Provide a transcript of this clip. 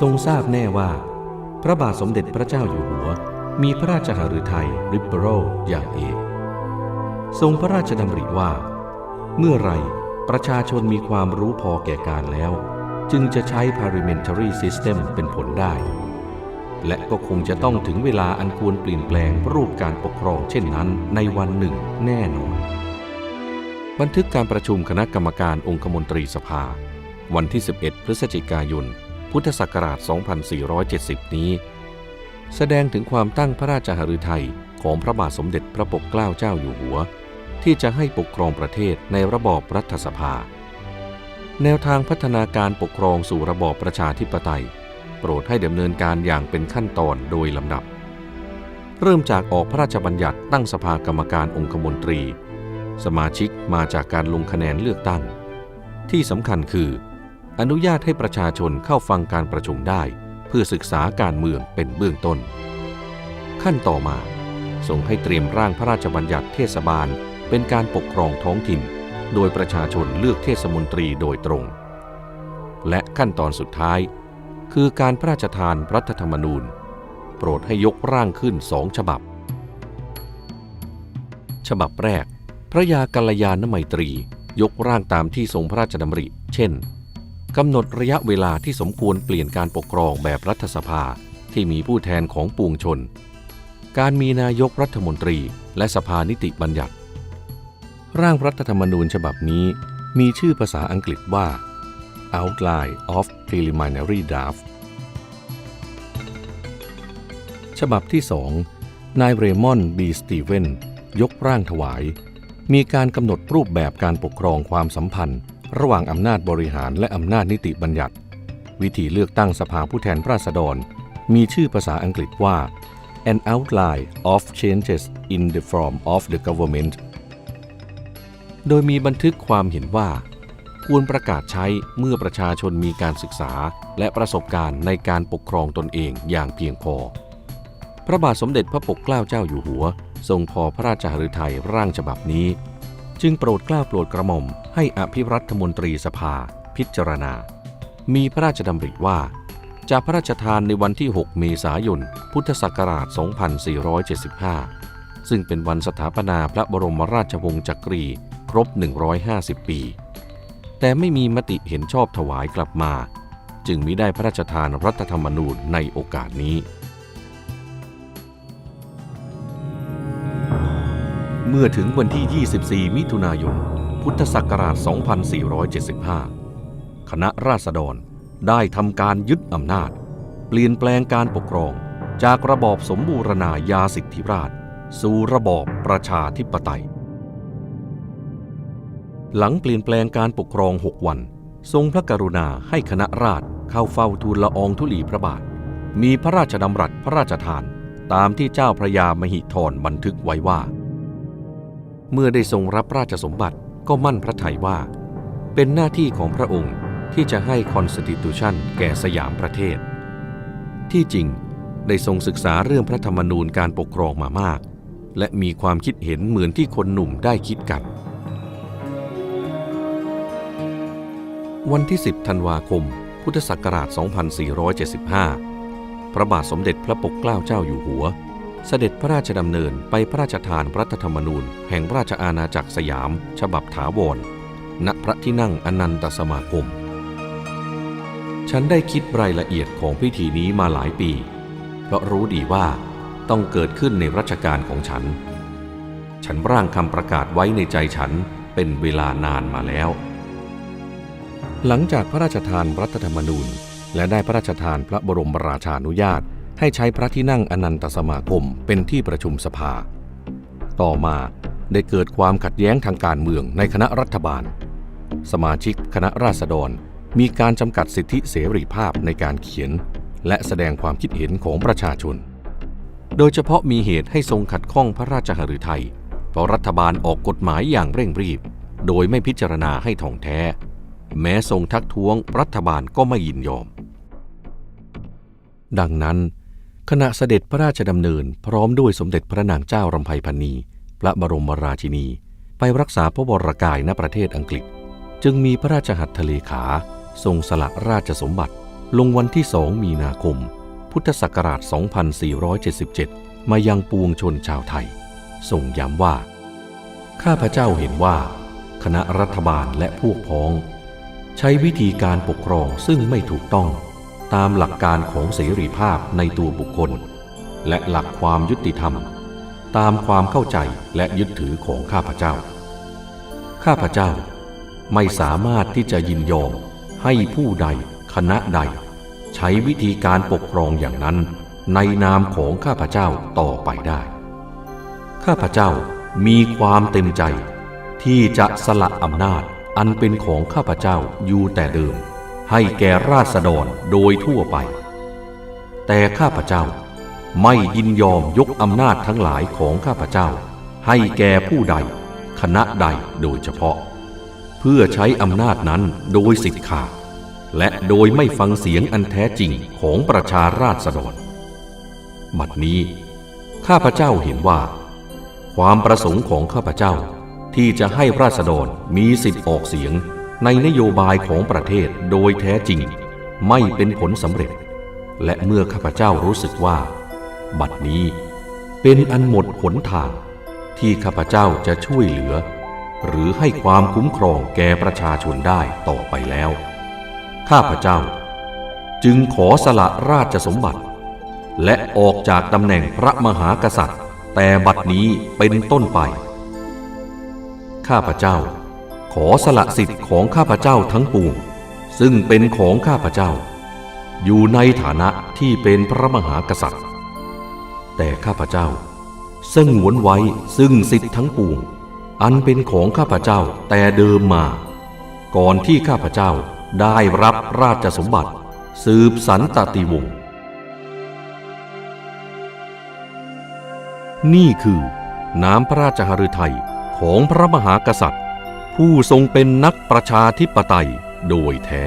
ทรงทราบแน่ว่า พระบาทสมเด็จพระเจ้าอยู่หัว มีพระราชหฤทัยริบเบอรัลอย่างเอกทรงพระราชดำริว่า เมื่อไรประชาชนมีความรู้พอแก่การแล้ว จึงจะใช้ parliamentary system เป็นผลได้ และก็คงจะต้องถึงเวลาอันควรเปลี่ยนแปลงรูปการปกครองเช่นนั้นในวันหนึ่งแน่นอน บันทึกการประชุมคณะกรรมการองคมนตรีสภา วันที่ 11 พฤศจิกายน พุทธศักราช 2470 นี้ แสดงถึงความตั้งพระราชหฤทัยของพระบาทสมเด็จพระปกเกล้าเจ้าอยู่หัว ที่จะให้ปกครองประเทศในระบอบรัฐสภา แนวทางพัฒนาการปกครองสู่ระบอบประชาธิปไตย โปรดให้ดำเนินการอย่างเป็นขั้นตอนโดยลำดับ เริ่มจากออกพระราชบัญญัติตั้งสภากรรมการองคมนตรี สมาชิกมาจากการลงคะแนนเลือกตั้ง ที่สำคัญคือ อนุญาตให้ประชาชนเข้าฟังการประชุมได้ เพื่อศึกษาการเมืองเป็นเบื้องต้น ขั้นต่อมาส่งให้เตรียมร่างพระราชบัญญัติเทศบาล เป็นการปกครองท้องถิ่น โดยประชาชนเลือกเทศมนตรีโดยตรง และขั้นตอนสุดท้าย คือการพระราชทานรัฐธรรมนูญ โปรดให้ยกร่างขึ้นสองฉบับ ฉบับแรก พระยากัลยาณไมตรียกร่างตามที่ทรงพระราชดำริ เช่น กำหนดระยะเวลาที่สมควรเปลี่ยนการปกครองแบบรัฐสภาที่มีผู้แทนของปวงชน การมีนายกรัฐมนตรีและสภานิติบัญญัติ ร่างรัฐธรรมนูญฉบับนี้มีชื่อภาษาอังกฤษว่า Outline of Preliminary Draft ฉบับที่สองนายเรมอนบีสตีเวนยกร่างถวาย มีการกำหนดรูปแบบการปกครองความสัมพันธ์ ระหว่างอำนาจบริหารและอำนาจนิติบัญญัติ วิธีเลือกตั้งสภาผู้แทนราษฎร มีชื่อภาษาอังกฤษว่า An Outline of Changes in the Form of the Government โดยมีบันทึกความเห็นว่า ควรประกาศใช้เมื่อประชาชนมีการศึกษาและประสบการณ์ในการปกครองตนเองอย่างเพียงพอ พระบาทสมเด็จพระปกเกล้าเจ้าอยู่หัว ทรงพอพระราชหฤทัยร่างฉบับนี้ จึงโปรดกล้าโปรดกระหม่อมให้อภิรัฐมนตรีสภา พิจารณา มีพระราชดำริว่า จะพระราชทานในวันที่ 6 เมษายน พุทธศักราช 2475 ซึ่งเป็นวันสถาปนาพระบรมราชวงศ์จักรี ครบ 150 ปี แต่ไม่มีมติเห็นชอบถวายกลับมา จึงมิได้พระราชทานรัฐธรรมนูญในโอกาสนี้ เมื่อถึงวันที่ 24 มิถุนายน พุทธศักราช 2475 คณะราษฎรได้ทำการยึดอำนาจ เปลี่ยนแปลงการปกครองจากระบอบสมบูรณาญาสิทธิราช สู่ระบอบประชาธิปไตย หลังเปลี่ยนแปลงการปกครอง 6 วัน ทรงพระกรุณาให้คณะราษฎรเข้าเฝ้าทูลละอองธุลีพระบาท มีพระราชดำรัสพระราชทาน ตามที่เจ้าพระยามหิธรบันทึกไว้ว่า เมื่อได้ทรงรับราชสมบัติก็มั่นพระทัยว่า เป็นหน้าที่ของพระองค์ที่จะให้ Constitution แก่สยามประเทศ ที่จริงได้ทรงศึกษาเรื่องพระธรรมนูญการปกครองมามาก และมีความคิดเห็นเหมือนที่คนหนุ่มได้คิดกัน วันที่ 10 ธันวาคม พุทธศักราช 2475 พระบาทสมเด็จพระปกเกล้าเจ้าอยู่หัว เสด็จพระราชดำเนินไปพระราชทานรัฐธรรมนูญ แห่งราชอาณาจักรสยาม ฉบับถาวร ณ พระที่นั่งอนันตสมาคม ฉันได้คิดรายละเอียดของพิธีนี้มาหลายปี เพราะรู้ดีว่าต้องเกิดขึ้นในรัชกาลของฉัน ฉันร่างคำประกาศไว้ในใจฉันเป็นเวลานานมาแล้ว หลังจากพระราชทานรัฐธรรมนูญ และได้พระราชทานพระบรมราชานุญาต ให้ใช้พระที่นั่งอนันตสมาคมเป็นที่ประชุมสภา ต่อมาได้เกิดความขัดแย้งทางการเมืองในคณะรัฐบาล สมาชิกคณะราษฎรมีการจำกัดสิทธิเสรีภาพในการเขียน และแสดงความคิดเห็นของประชาชน โดยเฉพาะมีเหตุให้ทรงขัดข้องพระราชหฤทัยเพราะรัฐบาลออกกฎหมายอย่างเร่งรีบ โดยไม่พิจารณาให้ท่องแท้ แม้ทรงทักท้วงรัฐบาลก็ไม่ยินยอม ดังนั้น ขณะเสด็จพระราชดำเนิน พร้อมด้วยสมเด็จพระนางเจ้ารำไพพรรณีพระบรมราชินี ไปรักษาพระวรกายณประเทศอังกฤษ จึงมีพระราชหัตถเลขา ทรงสละราชสมบัติ ลงวันที่สองมีนาคม พุทธศักราช 2477 มายังปวงชนชาวไทยส่งย้ำว่า ข้าพเจ้าเห็นว่า คณะรัฐบาลและพวกพ้อง ใช้วิธีการปกครองซึ่งไม่ถูกต้อง ตามหลักการของเสรีภาพในตัวบุคคล และหลักความยุติธรรม ตามความเข้าใจและยึดถือของข้าพเจ้า ข้าพเจ้าไม่สามารถที่จะยินยอมให้ผู้ใดคณะใด ใช้วิธีการปกครองอย่างนั้น ในนามของข้าพเจ้าต่อไปได้ ข้าพเจ้ามีความเต็มใจ ที่จะสละอำนาจอันเป็นของข้าพเจ้าอยู่แต่เดิม ให้แก่ราษฎรโดยทั่วไป แต่ข้าพเจ้าไม่ยินยอมยกอำนาจทั้งหลายของข้าพเจ้า ให้แก่ผู้ใด คณะใดโดยเฉพาะ เพื่อใช้อำนาจนั้นโดยสิทธิ์ขาดและโดยไม่ฟังเสียงอันแท้จริงของประชาราษฎร บัดนี้ ข้าพเจ้าเห็นว่า ความประสงค์ของข้าพเจ้าที่จะให้ราษฎรมีสิทธิ์ออกเสียง ในนโยบายของประเทศโดยแท้จริงไม่เป็นผลสำเร็จ และเมื่อข้าพเจ้ารู้สึกว่า บัดนี้เป็นอันหมดหนทาง ที่ข้าพเจ้าจะช่วยเหลือ หรือให้ความคุ้มครองแก่ประชาชนได้ต่อไปแล้ว ข้าพเจ้า จึงขอสละราชสมบัติ และออกจากตำแหน่งพระมหากษัตริย์ แต่บัดนี้เป็นต้นไป ข้าพเจ้า ขอสละสิทธิ์ของข้าพเจ้าทั้งปวงซึ่งเป็นของข้าพเจ้า อยู่ในฐานะที่เป็นพระมหากษัตริย์ แต่ข้าพเจ้าสงวนไว้ซึ่งสิทธิ์ทั้งปวง อันเป็นของข้าพเจ้าแต่เดิมมา ก่อนที่ข้าพเจ้าได้รับราชสมบัติ สืบสันตติวงศ์นี่คือน้ำพระราชหฤทัยของพระมหากษัตริย์ ผู้ทรงเป็นนักประชาธิปไตยโดยแท้